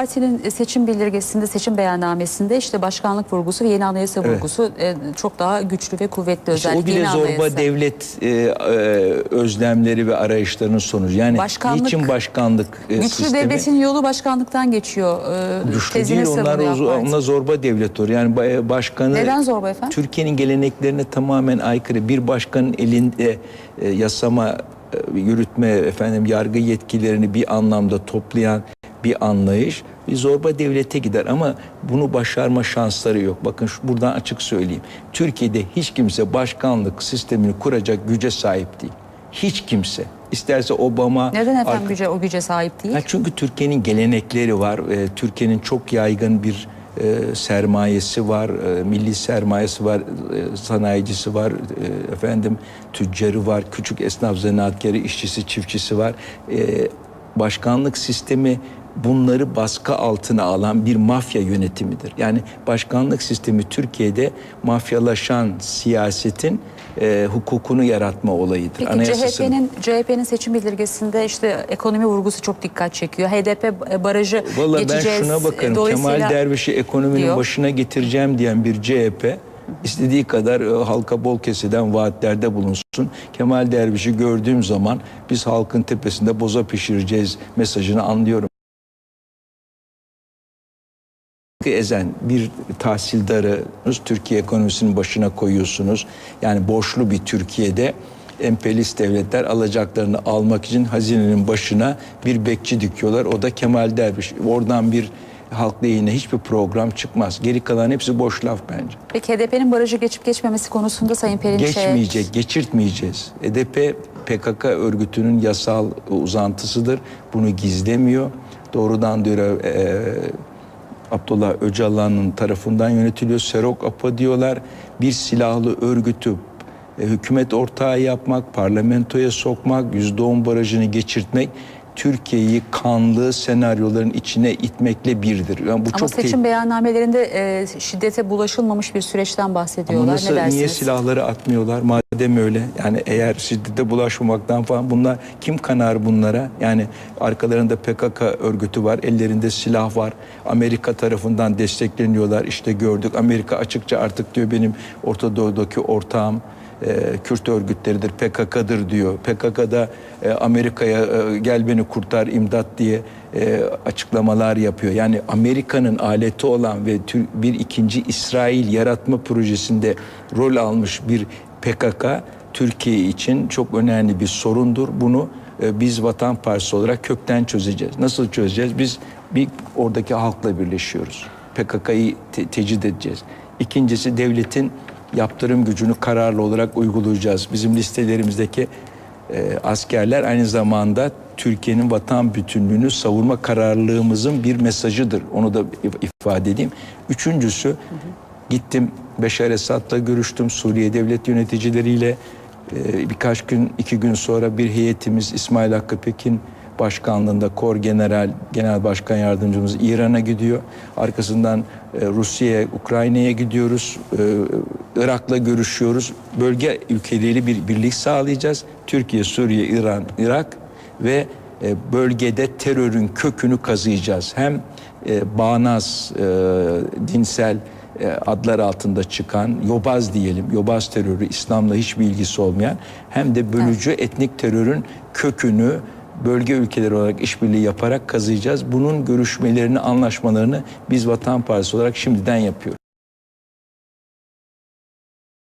Parti'nin seçim bildirgesinde, seçim beyannamesinde işte başkanlık vurgusu ve yeni anayasa Evet. vurgusu e, çok daha güçlü ve kuvvetli İşte özellikle o bile zorba anayasa. devlet e, e, özlemleri ve arayışlarının sonucu. Yani Başkanlık- niçin başkanlık e, Güçlü sistemi? devletin yolu başkanlıktan geçiyor. E, Güçlü değil onlar savunuyor o, AK Parti. onlar zorba devlet oluyor. Yani ba- başkanı Neden zorba efendim? Türkiye'nin geleneklerine tamamen aykırı. Bir başkanın elinde e, yasama, e, yürütme, efendim yargı yetkilerini bir anlamda toplayan bir anlayış bir zorba devlete gider ama bunu başarma şansları yok. Bakın şu, buradan açık söyleyeyim. Türkiye'de hiç kimse başkanlık sistemini kuracak güce sahip değil. Hiç kimse. İsterse Obama Neden efendim arka- güce, o güce sahip değil? Ha, çünkü Türkiye'nin gelenekleri var. Ee, Türkiye'nin çok yaygın bir e, sermayesi var, e, milli sermayesi var, e, sanayicisi var, e, efendim tüccarı var, küçük esnaf zanaatkarı, işçisi, çiftçisi var. E, başkanlık sistemi bunları baskı altına alan bir mafya yönetimidir. Yani başkanlık sistemi Türkiye'de mafyalaşan siyasetin e, hukukunu yaratma olayıdır. Peki CHP'nin CHP'nin seçim bildirgesinde işte ekonomi vurgusu çok dikkat çekiyor. HDP barajı Vallahi ben geçeceğiz. şuna bakarım. Dolayısıyla Kemal Derviş'i ekonominin diyor. başına getireceğim diyen bir CHP istediği kadar e, halka bol keseden vaatlerde bulunsun. Kemal Derviş'i gördüğüm zaman biz halkın tepesinde boza pişireceğiz mesajını anlıyorum. Ezen bir tahsildarı Türkiye ekonomisinin başına koyuyorsunuz. Yani borçlu bir Türkiye'de emperyalist devletler alacaklarını almak için hazinenin başına bir bekçi dikiyorlar. O da Kemal Derviş. Oradan bir halk lehine hiçbir program çıkmaz. Geri kalan hepsi boş laf bence. Peki HDP'nin barajı geçip geçmemesi konusunda Sayın Perinçek Geçmeyecek, geçirtmeyeceğiz. HDP PKK örgütünün yasal uzantısıdır. Bunu gizlemiyor. Doğrudan diyor e, Abdullah Öcalan'ın tarafından yönetiliyor. Serok APA diyorlar. Bir silahlı örgütü e, hükümet ortağı yapmak, parlamentoya sokmak, %10 barajını geçirtmek Türkiye'yi kanlı senaryoların içine itmekle birdir. Yani bu ama çok seçim beyannamelerinde e, şiddete bulaşılmamış bir süreçten Ama bahsediyorlar. nasıl, ne dersiniz? niye silahları atmıyorlar madem öyle? Yani eğer şiddete bulaşmamaktan falan bunlar kim kanar bunlara? Yani arkalarında PKK örgütü var, ellerinde silah var. Amerika tarafından destekleniyorlar. İşte gördük. Amerika açıkça artık diyor benim Orta Doğu'daki ortağım e, Kürt örgütleridir, PKK'dır diyor. PKK'da e, Amerika'ya e, gel beni kurtar imdat diye açıklamalar yapıyor. Yani Amerika'nın aleti olan ve bir ikinci İsrail yaratma projesinde rol almış bir PKK Türkiye için çok önemli bir sorundur. Bunu e, biz Vatan Partisi olarak kökten çözeceğiz. Nasıl çözeceğiz? Biz bir oradaki halkla birleşiyoruz. PKK'yı te- tecrit edeceğiz. İkincisi devletin yaptırım gücünü kararlı olarak uygulayacağız. Bizim listelerimizdeki e, askerler aynı zamanda Türkiye'nin vatan bütünlüğünü savurma kararlılığımızın bir mesajıdır. Onu da if- ifade edeyim. Üçüncüsü gittim Beşar Esad'la görüştüm Suriye devlet yöneticileriyle. E, birkaç gün, iki gün sonra bir heyetimiz İsmail Hakkı Pekin başkanlığında Kor General Genel Başkan Yardımcımız İran'a gidiyor. Arkasından e, Rusya'ya, Ukrayna'ya gidiyoruz. E, Irak'la görüşüyoruz. Bölge ülkeleriyle bir birlik sağlayacağız. Türkiye, Suriye, İran, Irak ve e, bölgede terörün kökünü kazıyacağız. Hem e, bağnaz, e, dinsel adlar altında çıkan yobaz diyelim, yobaz terörü İslam'la hiçbir ilgisi olmayan hem de bölücü etnik terörün kökünü bölge ülkeleri olarak işbirliği yaparak kazıyacağız. Bunun görüşmelerini, anlaşmalarını biz Vatan Partisi olarak şimdiden yapıyoruz.